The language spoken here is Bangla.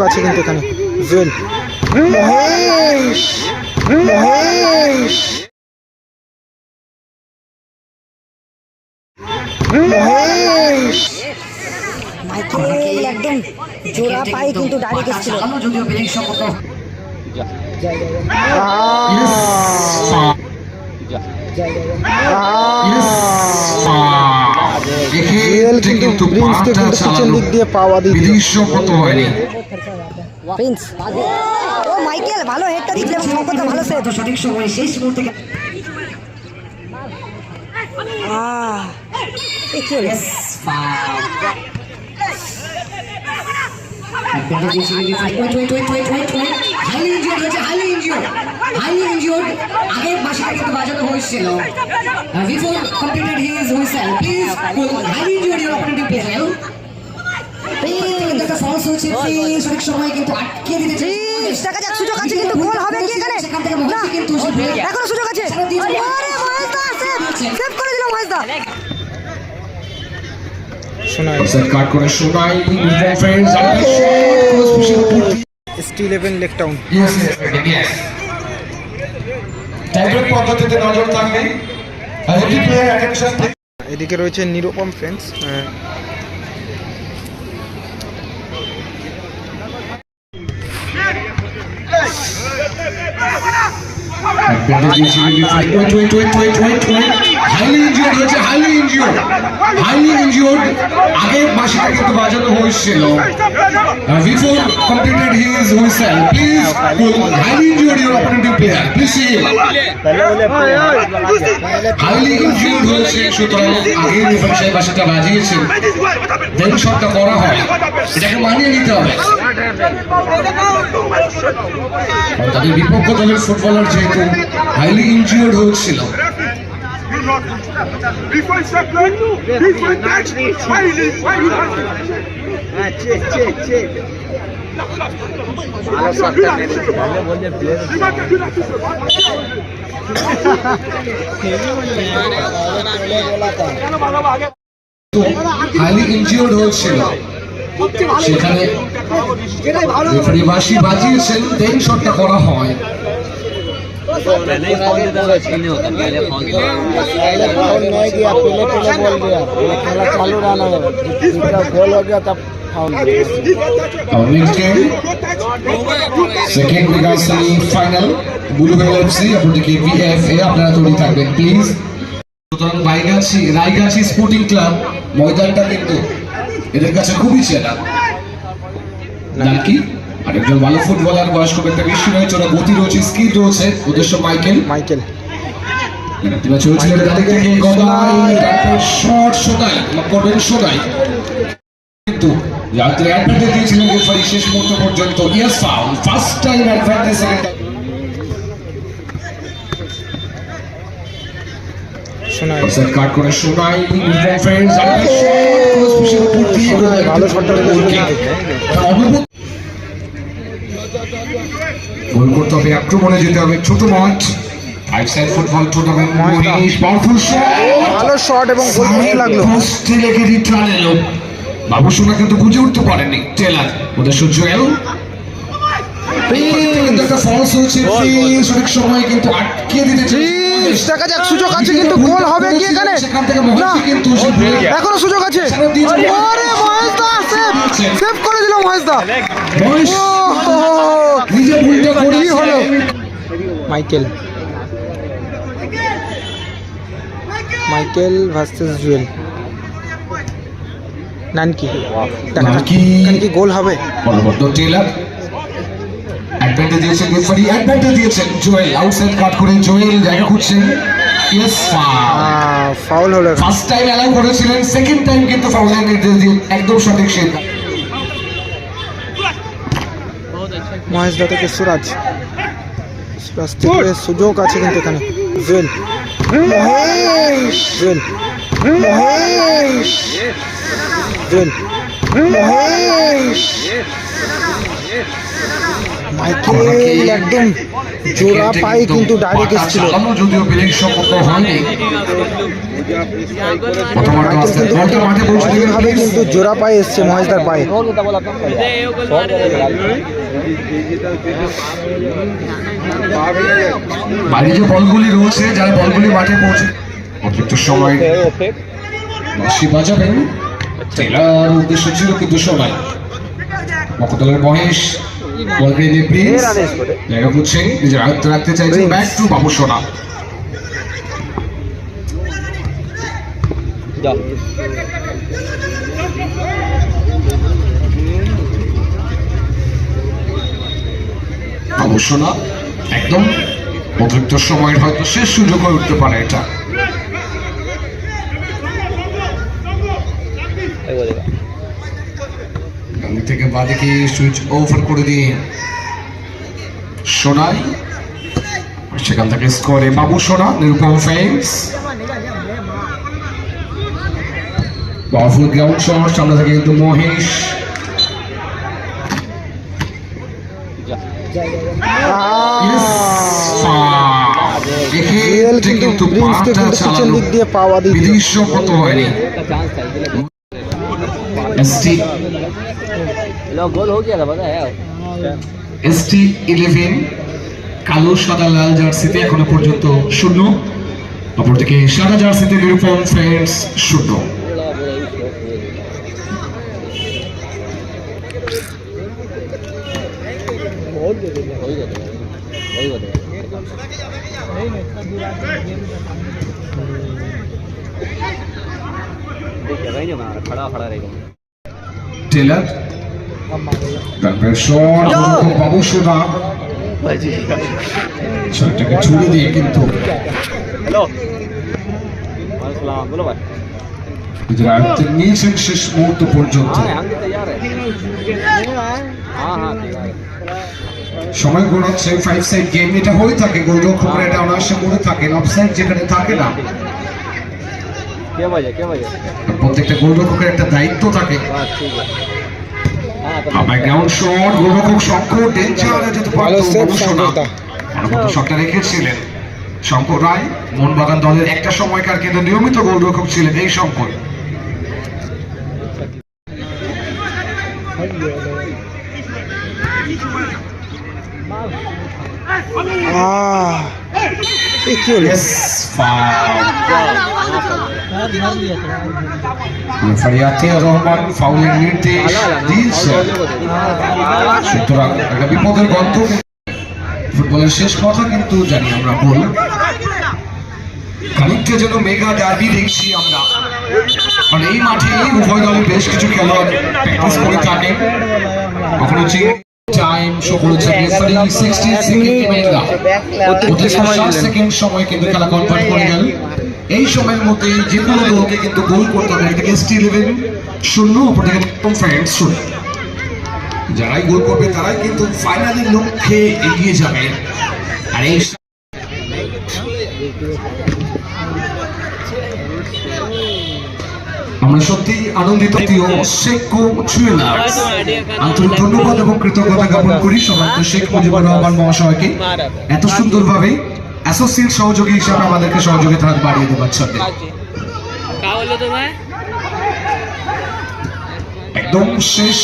আছে কিন্তু এখানে। জুয়েল। মহেশ! মহেশ! মহেশ! মাইকেল একদম জোড়া পায়ে কিন্তু ডাইরেক্ট এসেছিল যদিও ব্রেক কিন্তু প্রিন্সকে কিন্তু পিছন দিক দিয়ে পাওয়া দিল। হয়নি। প্রিন্স ও মাইকেল ভালো হেডটা দিচ্ছে এবং ভালো সেভ সঠিক সময় শেষ মুহূর্তে আহ হাইলি হয়েছে হাইলি হাইলি বাসাটা কিন্তু বাজানো হয়েছিল। Before completed his whistle please highly injured your operative player একটা ফলস হয়েছে প্লিজ সঠিক সময় কিন্তু আটকে দিতে প্রিন্স দেখা যাক সুযোগ আছে কিন্তু গোল হবে কি এখানে? সেখান থেকে না কিন্তু সুযোগ আছে আরে মহেশ দা সেভ সেভ করে দিল মহেশ দা শোনায় অফসাইড কাট করে পুশিং পূর্তি। ST eleven Lake Town yes yes টাইপের পদ্ধতিতে নজর থাকবে। আর এটি প্লেয়ার অ্যাটেনশন এদিকে রয়েছে Nirupam friends wait wait wait highly injured হয়েছে হাইলি ইনজিওর্ড হাইলি ইনজিওর্ড আগে বাসিটা কিন্তু বাজানো হয়েছিল। Before completed his whistle please highly injured your opponent player please see highly injured হয়েছে, সুতরাং আগে রিফারি সাহেব বাসাটা বাজিয়েছেন। দেন শটটা করা হয়। এটাকে মানিয়ে নিতে হবে। তাদের বিপক্ষ দলের ফুটবলার যেহেতু হাইলি ইনজিওর্ড হয়েছিল। Before second, before next, why is it? Why is it? Highly injured হয়েছিল সেখানে রেফারি বাসি বাজিয়েছেন দেন শটটা করা হয় पहले फाउल नहीं किया पहले पहले बोल दिया पहले खेला चालू रहना है दूसरा गोल हो गया तब foul Our next game, second mega semi final, blue bell FC অপরদিকে ভিএফএ আপনারা তৈরি থাকবেন প্লিজ সুতরাং রায়গাছি রায়গাছি স্পোর্টিং ক্লাব ময়দানটা কিন্তু এদের কাছে খুবই চেনা নাকি আরেকজন ভালো ফুটবলার বয়স্ক ব্যক্তি বেশি রয়েছে ওরা গতি রয়েছে স্কিল রয়েছে উদ্দেশ্য মাইকেল। মাইকেল। কিন্তু দিয়েছিলেন রেফারি শেষ মুহূর্ত পর্যন্ত yes foul first time advantage second করে আর শোনাই ভালো শটটা গোল করতে হবে আক্রমণে যেতে হবে ছোট মাঠ five football tournament Manish powerful ভালো শট এবং গোল লাগল। পোস্টে লেগে রিটার্ন এলো। বাবু সোনা কিন্তু বুঝে উঠতে পারেনি টেলার ওদের সহ্য দেখা যাক সুযোগ আছে কিন্তু গোল হবে কি এখানে? সুযোগ আছে। সেভ করে দিল নিজে ভুলটা করেই হলো। Michael. Michael versus Jewel. Nanaki. যাক নানকি। গোল হবে। পরবর্তী টেলার অ্যাডভান্টেজ দিয়েছেন রেফারি অ্যাডভান্টেজ দিয়েছেন জোয়েল। আউটসাইড কাট করে জোয়েল জায়গা খুঁজছেন। ইয়েস ফাউল হলো। ফার্স্ট টাইম অ্যালাউ করেছিলেন সেকেন্ড টাইম কিন্তু ফাউলের নির্দেশ দিয়ে একদম সঠিক সিদ্ধান্ত। মহেশ দা থেকে সুরাজ? সুরাজ থেকে সুযোগ আছে কিন্তু এখানে। জুয়েল। মহেশ! জুয়েল। মহেশ! জুয়েল। মহেশ! মাইকেল একদম জোড়া পায়ে কিন্তু ডাইরেক্ট এসেছিল। যদিও বিলিং হয়নি। কিন্তু ভাবে জোড়া পায়ে এসছে মহেশদার পায়ে। বাইরে যে বলগুলি রয়েছে যারা বলগুলি মাঠে পৌঁছে অতিরিক্ত সময়। বাঁশি বাজাবেন। টেলার উদ্দেশ্য ছিল কিন্তু সময়। মকদলের মহেশ বলকে নিয়ে প্রিন্স জায়গা বুঝছেন নিজের আয়ত্তে রাখতে চাইছেন ব্যাক টু বাবু সোনা বাবু সোনা একদম অতিরিক্ত সময়ের হয়তো শেষ সুযোগ হয়ে উঠতে পারে এটা। থেকে বাদিকে সুইচ ওভার করে দিয়ে সোনাই সেখান থেকে স্কোরে বাবু সোনা নিরুপম ফেন্স পাওয়ারফুল গ্রাউন্ড শট সামনে থেকে কিন্তু মহেশ। কিন্তু দিক দিয়ে পাওয়া দিল বিধিসম্মত হয়নি এসটি गोल हो गया था पता है এসটি ইলেভেন কালো সাদা লাল জার্সিতে এখনো পর্যন্ত শূন্য অপরদিকে সাদা জার্সিতে নিরুপম ফ্রেন্ডস শূন্য वही बताया देखिए वही नहीं बना रहा खड़ा खड़ा रहेगा টেলার তারপরে শট খুব অবশ্যটা ছুড়ে দিয়ে কিন্তু। গুজরাট নিয়েছেন ফাইভ সাইড গেম এটা হয়ে থাকে গোলরক্ষকরা এটা অনায়াসে করে থাকেন অফসাইড যেখানে থাকে না। প্রত্যেকটা গোলরক্ষকের একটা দায়িত্ব থাকে। ব্যাকগ্রাউন্ড শট গোলরক্ষক শঙ্কর ডেঞ্জার যেতে পারল অনুশোনা শটটা রেখেছিলেন। শঙ্কর রায় মোহনবাগান দলের একটা সময়কার কিন্তু নিয়মিত গোলরক্ষক ছিলেন এই শঙ্কর। আহ que que olho. Atiar Rahman ফাউলের নির্দেশ দিয়েছেন সুতরাং একটা বিপদের গন্ধ। ফুটবলের শেষ কথা কিন্তু জানি আমরা বল খানিকটা যেন মেগা ডার্বি দেখছি আমরা। কারণ এই মাঠে উভয় দলে বেশ কিছু খেলোয়াড় প্র্যাকটিস করে থাকে। কখনো চেয়ে টাইম শো করেছে রেফারি 60 সেকেন্ড মেগা। অতিরিক্ত সময় সেকেন্ড সময় কিন্তু খেলা কনভার্ট করে গেল। এই সময়ের মধ্যে যে কোনো দলকে কিন্তু গোল করতে হবে একদিকে এসটি ইলেভেন শূন্য অপরদিকে ফ্রেন্ডস শূন্য। যারাই গোল করবে, তারাই কিন্তু ফাইনালের লক্ষ্যে এগিয়ে যাবে। আর এই আমরা সত্যি আনন্দিত আন্তরিক ধন্যবাদ এবং কৃতজ্ঞতা জ্ঞাপন করি সবাইকে শেখ মুজিবুর রহমান মহাশয়কে। এত অ্যাসোসিয়েট সহযোগী হিসাবে আমাদেরকে সহযোগিতা হাত বাড়িয়ে দেবার জন্য। একদম শেষ।